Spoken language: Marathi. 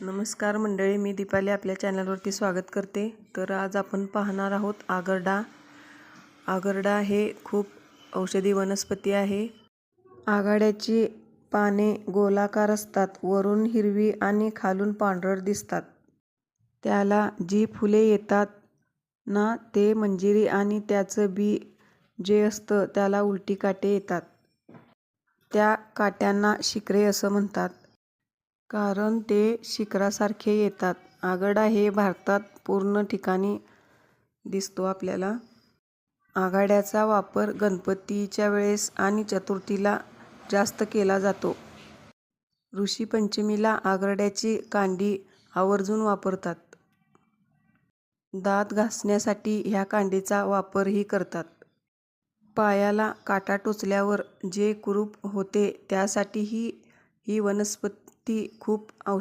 नमस्कार मंडळी मी दीपाली आपल्या चॅनलवरती स्वागत करते. तर आज आपण पाहणार आहोत आगरडा. आगरडा हे खूप औषधी वनस्पती आहे. आघाड्याची पाने गोलाकार असतात वरून हिरवी आणि खालून पांढरट दिसतात. त्याला जी फुले येतात ना ते मंजिरी आणि त्याचं बी जे असतं त्याला उलटी काटे येतात. त्या काट्यांना शिकरे असं म्हणतात. कारण ते शिखरासारखे येतात. आगडा हे भारतात पूर्ण ठिकाणी दिसतो आपल्याला. आघाड्याचा वापर गणपतीच्या वेळेस आणि चतुर्थीला जास्त केला जातो. ऋषीपंचमीला आगरड्याची कांडी आवर्जून वापरतात. दात घासण्यासाठी ह्या कांडीचा वापरही करतात. पायाला काटा टोचल्यावर जे कुरूप होते त्यासाठीही ही वनस्पती ती खूप औष